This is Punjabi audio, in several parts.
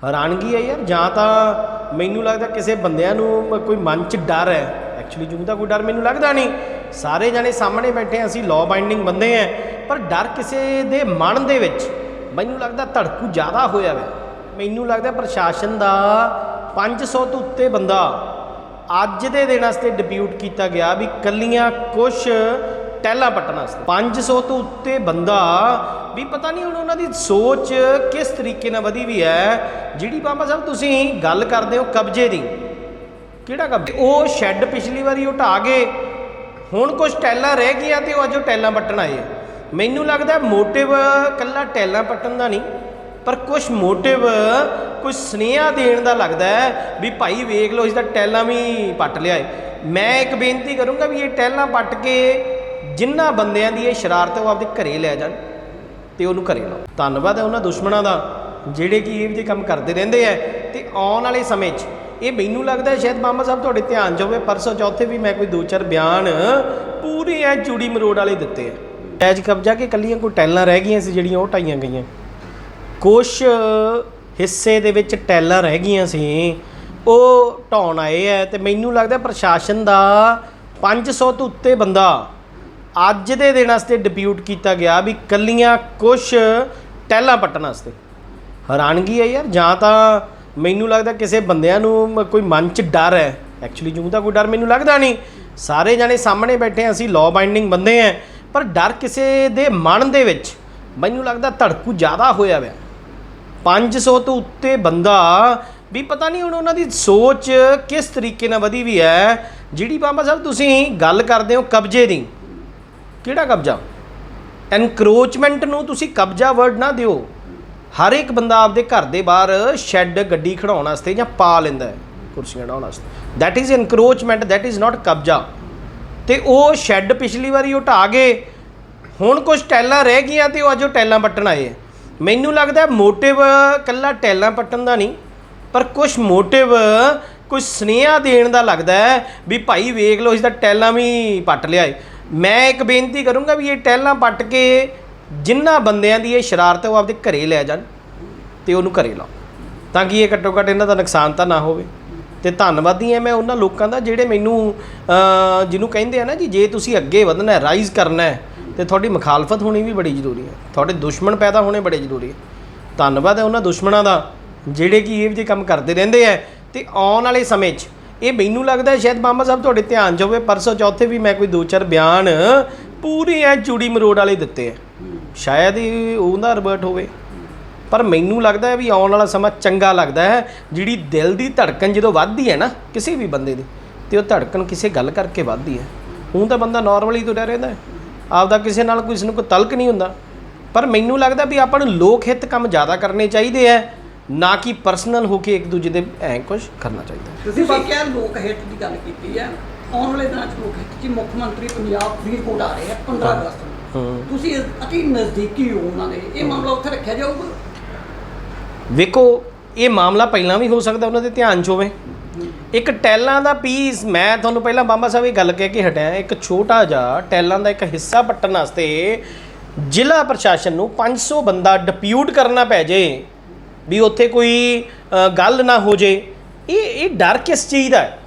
ਹੈਰਾਨਗੀ ਹੈ ਯਾਰ ਜਾਂ ਤਾਂ ਮੈਨੂੰ ਲੱਗਦਾ ਕਿਸੇ ਬੰਦਿਆਂ ਨੂੰ ਕੋਈ ਮਨ 'ਚ ਡਰ ਹੈ। ਐਕਚੁਅਲੀ ਜੂ ਤਾਂ ਕੋਈ ਡਰ ਮੈਨੂੰ ਲੱਗਦਾ ਨਹੀਂ। ਸਾਰੇ ਜਾਣੇ ਸਾਹਮਣੇ ਬੈਠੇ ਹਾਂ, ਅਸੀਂ ਲਾਅ ਬਾਈਂਡਿੰਗ ਬੰਦੇ ਆ ਪਰ ਡਰ ਕਿਸੇ ਦੇ ਮਨ ਦੇ ਵਿੱਚ ਮੈਨੂੰ ਲੱਗਦਾ ਧੜਕੂ ਜ਼ਿਆਦਾ ਹੋਇਆ ਵਾ। ਮੈਨੂੰ ਲੱਗਦਾ ਪ੍ਰਸ਼ਾਸਨ ਦਾ 500 ਤੋਂ ਉੱਤੇ ਬੰਦਾ ਅੱਜ ਦੇ ਦਿਨ ਵਾਸਤੇ ਡਿਪਿਊਟ ਕੀਤਾ ਗਿਆ ਵੀ ਕੱਲੀਆਂ ਕੁਝ ਟਹਿਲਾਂ ਪੱਟਣ ਵਾਸਤੇ। 500 ਤੋਂ ਉੱਤੇ ਬੰਦਾ ਵੀ ਪਤਾ ਨਹੀਂ ਹੁਣ ਉਹਨਾਂ ਦੀ ਸੋਚ ਕਿਸ ਤਰੀਕੇ ਨਾਲ ਵਧੀ ਵੀ ਹੈ। ਜਿਹੜੀ ਬਾਬਾ ਸਾਹਿਬ ਤੁਸੀਂ ਗੱਲ ਕਰਦੇ ਹੋ ਕਬਜ਼ੇ ਦੀ। ਕਿਹੜਾ ਕਬਜ਼ੇ? ਉਹ ਸ਼ੈੱਡ ਪਿਛਲੀ ਵਾਰੀ ਉਹ ਗਏ ਹੁਣ ਕੁਝ ਟੈਲਾਂ ਰਹਿ ਗਈਆਂ ਤੇ ਉਹ ਅੱਜ ਉਹ ਟੈਲਾਂ ਪੱਟਣ ਆਏ ਆ। ਮੈਨੂੰ ਲੱਗਦਾ ਮੋਟਿਵ ਕੱਲਾ ਟੈਲਾਂ ਪੱਟਣ ਦਾ ਨਹੀਂ, ਪਰ ਕੁਝ ਮੋਟਿਵ ਕੁਝ ਸੁਨੇਹਾ ਦੇਣ ਦਾ ਲੱਗਦਾ ਹੈ ਵੀ ਭਾਈ ਵੇਖ ਲਓ ਇਸ ਦਾ ਟੈਲਾਂ ਵੀ ਪੱਟ ਲਿਆ ਹੈ ਮੈਂ ਇੱਕ ਬੇਨਤੀ ਕਰੂੰਗਾ ਵੀ ਇਹ ਟੈਲਾਂ ਪੱਟ ਕੇ ਜਿਨ੍ਹਾਂ ਬੰਦਿਆਂ ਦੀ ਇਹ ਸ਼ਰਾਰਤ ਹੈ ਉਹ ਆਪਦੇ ਘਰੇ ਲੈ ਜਾਣ ਤੇ ਉਹਨੂੰ ਘਰੇ ਲਾਓ। ਧੰਨਵਾਦ ਹੈ ਉਹਨਾਂ ਦੁਸ਼ਮਣਾਂ ਦਾ, ਜਿਹੜੇ ਕਿ ਇਹ ਜਿਹੇ ਕੰਮ ਕਰਦੇ ਰਹਿੰਦੇ ਆ। ਤੇ ਆਉਣ ਵਾਲੇ ਸਮੇਂ 'ਚ ਇਹ ਮੈਨੂੰ ਲੱਗਦਾ ਹੈ ਸ਼ਾਇਦ ਮਾਮਾ ਸਾਹਿਬ ਤੁਹਾਡੇ ਧਿਆਨ 'ਚ ਹੋਵੇ, ਪਰਸੋਂ ਚੌਥੇ ਵੀ ਮੈਂ ਕੋਈ ਦੋ ਚਾਰ ਬਿਆਨ ਪੂਰੇ ਐ ਚੂੜੀ ਮਰੋੜ ਵਾਲੇ ਦਿੱਤੇ ਆ। ਐਜ ਕਬਜ਼ਾ ਕਿ ਕੱਲੀਆਂ ਕੋਈ ਟੈਲਾਂ ਰਹਿ ਗਈਆਂ ਸੀ ਜਿਹੜੀਆਂ ਉਹ ਢਾਈਆਂ ਗਈਆਂ। ਕੁਛ ਹਿੱਸੇ ਦੇ ਵਿੱਚ ਟੈਲਾਂ ਰਹਿ ਗਈਆਂ ਸੀ, ਉਹ ਢਾਉਣ ਆਏ ਆ ਤੇ ਮੈਨੂੰ ਲੱਗਦਾ ਪ੍ਰਸ਼ਾਸਨ ਦਾ 500 ਤੋਂ ਉੱਤੇ ਬੰਦਾ ਅੱਜ ਦੇ ਦਿਨ ਵਾਸਤੇ ਡਿਪਿਊਟ ਕੀਤਾ ਗਿਆ ਵੀ ਕੱਲੀਆਂ ਕੁਛ ਟਹਿਲਾਂ ਪੱਟਣ ਵਾਸਤੇ। ਹੈਰਾਨਗੀ ਹੈ ਯਾਰ ਜਾਂ ਤਾਂ ਮੈਨੂੰ ਲੱਗਦਾ ਕਿਸੇ ਬੰਦਿਆਂ ਨੂੰ ਮ- ਕੋਈ ਮਨ 'ਚ ਡਰ ਹੈ। ਐਕਚੁਅਲੀ ਜੂੰ ਤਾਂ ਕੋਈ ਡਰ ਮੈਨੂੰ ਲੱਗਦਾ ਨਹੀਂ। ਸਾਰੇ ਜਾਣੇ ਸਾਹਮਣੇ ਬੈਠੇ ਹਾਂ, ਅਸੀਂ ਲਾਅ ਬਾਈਂਡਿੰਗ ਬੰਦੇ ਆ ਪਰ ਡਰ ਕਿਸੇ ਦੇ ਮਨ ਦੇ ਵਿੱਚ ਮੈਨੂੰ ਲੱਗਦਾ ਧੜਕੂ ਜ਼ਿਆਦਾ ਹੋਇਆ ਹੋਇਆ। 500 ਤੋਂ ਉੱਤੇ ਬੰਦਾ ਵੀ ਪਤਾ ਨਹੀਂ ਹੁਣ ਉਹਨਾਂ ਦੀ ਸੋਚ ਕਿਸ ਤਰੀਕੇ ਨਾਲ ਵਧੀ ਵੀ ਹੈ। ਜਿਹੜੀ ਬਾਬਾ ਸਾਹਿਬ ਤੁਸੀਂ ਗੱਲ ਕਰਦੇ ਹੋ ਕਬਜ਼ੇ ਦੀ ਕਿਹੜਾ ਕਬਜ਼ਾ? ਐਨਕਰੋਚਮੈਂਟ ਨੂੰ ਤੁਸੀਂ ਕਬਜ਼ਾ ਵਰਡ ਨਾ ਦਿਓ। ਹਰ ਇੱਕ ਬੰਦਾ ਆਪਦੇ ਘਰ ਦੇ ਬਾਹਰ ਸ਼ੈੱਡ ਗੱਡੀ ਖੜਾਉਣ ਵਾਸਤੇ ਜਾਂ ਪਾ ਲੈਂਦਾ ਹੈ, ਕੁਰਸੀਆਂ ਡਾਉਣ ਵਾਸਤੇ। That is encroachment that is not ਕਬਜ਼ਾ। ਤੇ ਉਹ ਸ਼ੈੱਡ ਪਿਛਲੀ ਵਾਰੀ ਉਟਾ ਗਏ ਹੁਣ ਕੁਝ ਟੈਲਾਂ ਰਹਿ ਗਈਆਂ ਤੇ ਉਹ ਅੱਜ ਉਹ ਟੈਲਾਂ ਪੱਟਣ ਆਏ ਆ ਮੈਨੂੰ ਲੱਗਦਾ ਮੋਟਿਵ ਕੱਲਾ ਟੈਲਾਂ ਪੱਟਣ ਦਾ ਨਹੀਂ, ਪਰ ਕੁਝ ਮੋਟਿਵ ਕੁਝ ਸੁਨੇਹਾ ਦੇਣ ਦਾ ਲੱਗਦਾ ਵੀ ਭਾਈ ਵੇਖ ਲਓ, ਇਸ ਦਾ ਟੈਲਾਂ ਵੀ ਪੱਟ ਲਿਆ ਏ। ਮੈਂ ਇੱਕ ਬੇਨਤੀ ਕਰੂੰਗਾ ਵੀ ਇਹ ਟਹਿਲਾਂ ਪੱਟ ਕੇ ਜਿਨ੍ਹਾਂ ਬੰਦਿਆਂ ਦੀ ਇਹ ਸ਼ਰਾਰਤ ਹੈ, ਉਹ ਆਪਦੇ ਘਰੇ ਲੈ ਜਾਣ ਤੇ ਉਹਨੂੰ ਘਰੇ ਲਾਓ। ਤਾਂ ਕਿ ਇਹ ਘੱਟੋ ਘੱਟ ਇਹਨਾਂ ਦਾ ਨੁਕਸਾਨ ਤਾਂ ਨਾ ਹੋਵੇ। ਤੇ ਧੰਨਵਾਦੀ ਹਾਂ ਮੈਂ ਉਹਨਾਂ ਲੋਕਾਂ ਦਾ ਜਿਹੜੇ ਮੈਨੂੰ ਜਿਹਨੂੰ ਕਹਿੰਦੇ ਆ ਨਾ ਜੀ, ਜੇ ਤੁਸੀਂ ਅੱਗੇ ਵਧਣਾ ਹੈ, ਰਾਈਜ਼ ਕਰਨਾ ਹੈ, ਤੇ ਤੁਹਾਡੀ ਮੁਖਾਲਫਤ ਹੋਣੀ ਵੀ ਬੜੀ ਜ਼ਰੂਰੀ ਹੈ। ਤੁਹਾਡੇ ਦੁਸ਼ਮਣ ਪੈਦਾ ਹੋਣੇ ਬੜੇ ਜ਼ਰੂਰੀ ਹੈ। ਧੰਨਵਾਦ ਹੈ ਉਹਨਾਂ ਦੁਸ਼ਮਣਾਂ ਦਾ, ਜਿਹੜੇ ਕਿ ਇਹ ਜਿਹੇ ਕੰਮ ਕਰਦੇ ਰਹਿੰਦੇ ਆ ਤੇ ਆਉਣ ਵਾਲੇ ਸਮੇਂ 'ਚ ਇਹ ਮੈਨੂੰ ਲੱਗਦਾ ਸ਼ਾਇਦ ਮਾਮਾ ਸਾਹਿਬ ਤੁਹਾਡੇ ਧਿਆਨ 'ਚ ਹੋਵੇ, ਪਰਸੋਂ ਚੌਥੇ ਵੀ ਮੈਂ ਕੋਈ ਦੋ ਚਾਰ ਬਿਆਨ ਪੂਰੇ ਐ ਚੂੜੀ ਮਰੋੜ ਵਾਲੇ ਦਿੱਤੇ ਆ ਸ਼ਾਇਦ ਇਹ ਉਹਦਾ ਰਿਵਰਟ ਹੋਵੇ। ਪਰ ਮੈਨੂੰ ਲੱਗਦਾ ਹੈ ਵੀ ਆਉਣ ਵਾਲਾ ਸਮਾਂ ਚੰਗਾ ਲੱਗਦਾ ਹੈ, ਜਿਹੜੀ ਦਿਲ ਦੀ ਧੜਕਣ ਜਦੋਂ ਵੱਧਦੀ ਹੈ ਨਾ, ਕਿਸੇ ਵੀ ਬੰਦੇ ਦੀ, ਤੇ ਉਹ ਧੜਕਣ ਕਿਸੇ ਗੱਲ ਕਰਕੇ ਵੱਧਦੀ ਹੈ ਹੁਣ ਤਾਂ ਬੰਦਾ ਨਾਰਮਲੀ ਤੁਰਿਆ ਰਹਿੰਦਾ ਹੈ। ਆਪਦਾ ਕਿਸੇ ਨਾਲ ਕੋਈ ਨੂੰ ਕੋਈ ਤਲਕ ਨਹੀਂ ਹੁੰਦਾ। ਪਰ ਮੈਨੂੰ ਲੱਗਦਾ ਵੀ ਆਪਾਂ ਨੂੰ ਲੋਕ ਹਿੱਤ ਕੰਮ ਜ਼ਿਆਦਾ ਕਰਨੇ ਚਾਹੀਦੇ ਆ ਨਾ ਕਿ ਪਰਸਨਲ ਹੋ ਕੇ ਇੱਕ ਦੂਜੇ ਦੇ ਐਂ ਕੁਝ ਕਰਨਾ ਚਾਹੀਦਾ। ਤੁਸੀਂ ਕਿਹਾ ਲੋਕ ਹਿੱਤ ਦੀ ਗੱਲ ਕੀਤੀ ਹੈ। ਆਉਣ ਵਾਲੇ ਦਿਨਾਂ 'ਚ ਲੋਕ ਹਿੱਤ 'ਚ ਮੁੱਖ ਮੰਤਰੀ ਪੰਜਾਬ ਫਰੀਦਕੋਟ ਆ ਰਹੇ ਆ 15 ਅਗਸਤ ਨੂੰ। ਤੁਸੀਂ ਅਤੀ ਨਜ਼ਦੀਕੀ ਹੋ ਉਹਨਾਂ ਦੇ। ਇਹ ਮਾਮਲਾ ਉੱਥੇ ਰੱਖਿਆ ਜਾਊਗਾ? ਵੇਖੋ ਇਹ ਮਾਮਲਾ ਪਹਿਲਾਂ ਵੀ ਹੋ ਸਕਦਾ ਉਹਨਾਂ ਦੇ ਧਿਆਨ 'ਚ ਹੋਵੇ। ਇੱਕ ਟੈਲਾਂ ਦਾ ਪੀਸ ਮੈਂ ਤੁਹਾਨੂੰ ਪਹਿਲਾਂ ਬਾਬਾ ਸਾਹਿਬ ਇਹ ਗੱਲ ਕਹਿ ਕੇ ਹਟਿਆ ਇੱਕ ਛੋਟਾ ਜਿਹਾ ਟੈਲਾਂ ਦਾ ਇੱਕ ਹਿੱਸਾ ਪੱਟਣ ਵਾਸਤੇ ਜ਼ਿਲ੍ਹਾ ਪ੍ਰਸ਼ਾਸਨ ਨੂੰ 500 ਬੰਦਾ ਡਿਪਿਊਟ ਕਰਨਾ ਪੈ ਜੇ। ਵੀ ਉੱਥੇ ਕੋਈ ਗੱਲ ਨਾ ਹੋ ਜੇ। ਇਹ ਇਹ ਡਰ ਕਿਸ ਚੀਜ਼ ਦਾ ਹੈ?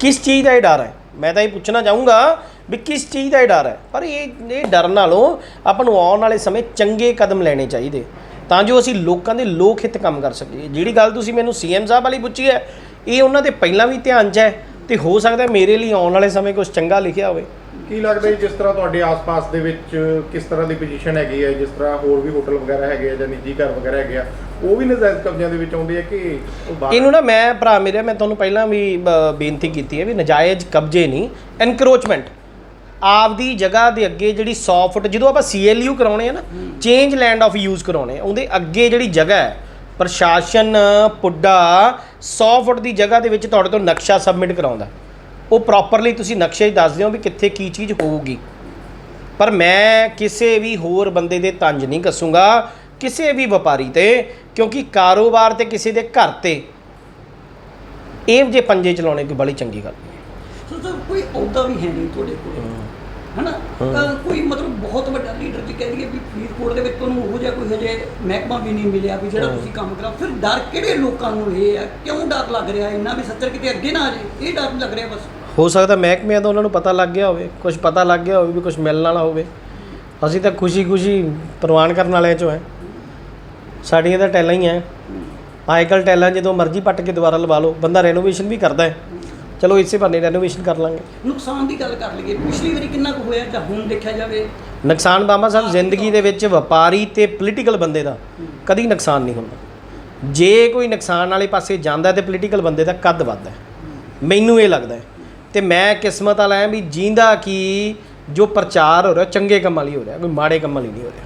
ਕਿਸ ਚੀਜ਼ ਦਾ ਇਹ ਡਰ ਹੈ? ਮੈਂ ਤਾਂ ਇਹ ਪੁੱਛਣਾ ਚਾਹੂੰਗਾ ਵੀ ਕਿਸ ਚੀਜ਼ ਦਾ ਇਹ ਡਰ ਹੈ? ਪਰ ਇਹ ਇਹ ਡਰ ਨਾਲੋਂ ਆਪਾਂ ਨੂੰ ਆਉਣ ਵਾਲੇ ਸਮੇਂ ਚੰਗੇ ਕਦਮ ਲੈਣੇ ਚਾਹੀਦੇ। ਤਾਂ ਜੋ ਅਸੀਂ ਲੋਕਾਂ ਦੇ ਲੋਕ ਹਿੱਤ ਕੰਮ ਕਰ ਸਕੀਏ। ਜਿਹੜੀ ਗੱਲ ਤੁਸੀਂ ਮੈਨੂੰ ਸੀਐਮ ਸਾਹਿਬ ਵਾਲੀ ਪੁੱਛੀ ਹੈ, ਇਹ ਉਹਨਾਂ ਦੇ ਪਹਿਲਾਂ ਵੀ ਧਿਆਨ 'ਚ ਹੈ ਤੇ ਹੋ ਸਕਦਾ ਮੇਰੇ ਲਈ ਆਉਣ ਵਾਲੇ ਸਮੇਂ ਕੁਝ ਚੰਗਾ ਲਿਖਿਆ ਹੋਵੇ। ਕੀ ਲੱਗਦਾ ਜੀ ਜਿਸ ਤਰ੍ਹਾਂ ਤੁਹਾਡੇ ਆਸ-ਪਾਸ ਦੇ ਵਿੱਚ ਕਿਸ ਤਰ੍ਹਾਂ ਦੀ ਪੋਜੀਸ਼ਨ ਹੈਗੀ ਹੈ, ਜਿਸ ਤਰ੍ਹਾਂ ਹੋਰ ਵੀ ਹੋਟਲ ਵਗੈਰਾ ਹੈਗੇ ਆ ਜਾਂ ਨਿੱਜੀ ਘਰ ਵਗੈਰਾ ਹੈਗੇ ਆ, ਉਹ ਵੀ ਨਜਾਇਜ਼ ਕਬਜ਼ਿਆਂ ਦੇ ਵਿੱਚ ਆਉਂਦੇ ਆ ਕਿ ਉਹ ਬਾਹਰ ਇਹਨੂੰ ਨਾ ਮੈਂ ਭਰਾ ਮੇਰੇ, ਮੈਂ ਤੁਹਾਨੂੰ ਪਹਿਲਾਂ ਵੀ ਬ- ਬੇਨਤੀ ਕੀਤੀ ਹੈ ਵੀ ਨਜਾਇਜ਼ ਕਬਜ਼ੇ ਨਹੀਂ ਐਨਕਰੋਚਮੈਂਟ ਆਪਦੀ ਜਗ੍ਹਾ ਦੇ ਅੱਗੇ ਜਿਹੜੀ 100 ਫੁੱਟ, ਜਦੋਂ ਆਪਾਂ ਸੀਐਲਯੂ ਕਰਾਉਣੇ ਆ ਨਾ ਚੇਂਜ ਲੈਂਡ ਆਫ ਯੂਜ਼ ਕਰਾਉਣੇ ਆ, ਉਹਦੇ ਅੱਗੇ ਜਿਹੜੀ ਜਗ੍ਹਾ ਹੈ, ਪ੍ਰਸ਼ਾਸਨ, ਪੁੱਡਾ 100 ਫੁੱਟ ਦੀ ਜਗ੍ਹਾ ਦੇ ਵਿੱਚ ਤੁਹਾਡੇ ਤੋਂ ਨਕਸ਼ਾ ਸਬਮਿਟ ਕਰਾਉਂਦਾ। ਉਹ ਪ੍ਰੋਪਰਲੀ ਤੁਸੀਂ ਨਕਸ਼ੇ 'ਚ ਦੱਸ ਦਿਓ ਵੀ ਕਿੱਥੇ ਕੀ ਚੀਜ਼ ਹੋਊਗੀ। ਪਰ ਮੈਂ ਕਿਸੇ ਵੀ ਹੋਰ ਬੰਦੇ ਦੇ ਤੰਜ ਨਹੀਂ ਕੱਸੂੰਗਾ ਕਿਸੇ ਵੀ ਵਪਾਰੀ ਤੇ ਕਿਉਂਕਿ ਕਾਰੋਬਾਰ ਤੇ ਕਿਸੇ ਦੇ ਘਰ ਤੇ ਇਹ ਜੇ ਪੰਜੇ ਚਲਾਉਣੇ ਕੋਈ ਬੜੀ ਚੰਗੀ ਗੱਲ ਨਹੀਂ ਸੋ ਕੋਈ ਅਹੁਦਾ ਵੀ ਹੈ ਨਹੀਂ ਤੁਹਾਡੇ ਕੋਲ। ਹਨਾ? ਤਾਂ ਕੋਈ ਮਤਲਬ ਬਹੁਤ ਵੱਡਾ ਲੀਡਰ ਜੀ ਕਹਿ ਦਈਏ ਵੀ ਫਰੀਦਕੋਟ ਦੇ ਵਿੱਚ ਤੁਹਾਨੂੰ ਉਹ ਜਿਹਾ ਕੋਈ ਹਜੇ ਮਹਿਕਮਾ ਵੀ ਨਹੀਂ ਮਿਲਿਆ ਵੀ ਜਿਹੜਾ ਤੁਸੀਂ ਕੰਮ ਕਰਾ ਫਿਰ ਡਰ ਕਿਹੜੇ ਲੋਕਾਂ ਨੂੰ ਇਹ ਹੈ? ਕਿਉਂ ਡਰ ਲੱਗ ਰਿਹਾ? ਇੰਨਾ ਵੀ ਸੱਚਰ ਕਿਤੇ ਅੱਗੇ ਨਾ ਆ ਜੇ ਇਹ ਡਰ ਲੱਗ ਰਿਹਾ ਬਸ। ਹੋ ਸਕਦਾ ਮਹਿਕਮਿਆਂ ਦਾ ਉਹਨਾਂ ਨੂੰ ਪਤਾ ਲੱਗ ਗਿਆ ਹੋਵੇ ਕੁਝ ਪਤਾ ਲੱਗ ਗਿਆ ਹੋਵੇ ਵੀ ਕੁਝ ਮਿਲਣ ਵਾਲਾ ਹੋਵੇ। ਅਸੀਂ ਤਾਂ ਖੁਸ਼ੀ-ਖੁਸ਼ੀ ਪ੍ਰਵਾਨ ਕਰਨ ਵਾਲਿਆਂ ਚੋਂ ਹੈ। ਸਾਡੀਆਂ ਤਾਂ ਟੈਲਾਂ ਹੀ ਹੈ। ਆਈਕਲ ਟੈਲਾਂ ਜਦੋਂ ਮਰਜ਼ੀ ਪੱਟ ਕੇ ਦੁਬਾਰਾ ਲਵਾ ਲਓ ਬੰਦਾ ਰੈਨੋਵੇਸ਼ਨ ਵੀ ਕਰਦਾ ਹੈ। ਚਲੋ ਇਸੇ ਬਹਾਨੇ ਰੈਨੋਵੇਸ਼ਨ ਕਰ ਲਾਂਗੇ। ਨੁਕਸਾਨ ਦੀ ਗੱਲ ਕਰ ਲਈਏ ਪਿਛਲੀ ਵਾਰੀ ਕਿੰਨਾ ਕੁ ਹੋਇਆ ਜਾਂ ਹੁਣ ਦੇਖਿਆ ਜਾਵੇ? ਨੁਕਸਾਨ ਬਾਬਾ ਸਾਹਿਬ ਜ਼ਿੰਦਗੀ ਦੇ ਵਿੱਚ ਵਪਾਰੀ ਤੇ ਪੋਲੀਟੀਕਲ ਬੰਦੇ ਦਾ ਕਦੀ ਨੁਕਸਾਨ ਨਹੀਂ ਹੁੰਦਾ। ਜੇ ਕੋਈ ਨੁਕਸਾਨ ਵਾਲੇ ਪਾਸੇ ਜਾਂਦਾ ਤੇ ਪੋਲੀਟੀਕਲ ਬੰਦੇ ਦਾ ਕੱਦ ਵੱਧਦਾ। ਮੈਨੂੰ ਇਹ ਲੱਗਦਾ ਹੈ ਤੇ ਮੈਂ ਕਿਸਮਤ ਵਾਲਾ ਹਾਂ ਵੀ ਜੀਂਦਾ ਕੀ ਜੋ ਪ੍ਰਚਾਰ ਹੋ ਰਿਹਾ, ਚੰਗੇ ਕੰਮਾਂ ਲਈ ਹੋ ਰਿਹਾ, ਕੋਈ ਮਾੜੇ ਕੰਮਾਂ ਲਈ ਨਹੀਂ ਹੋ ਰਿਹਾ।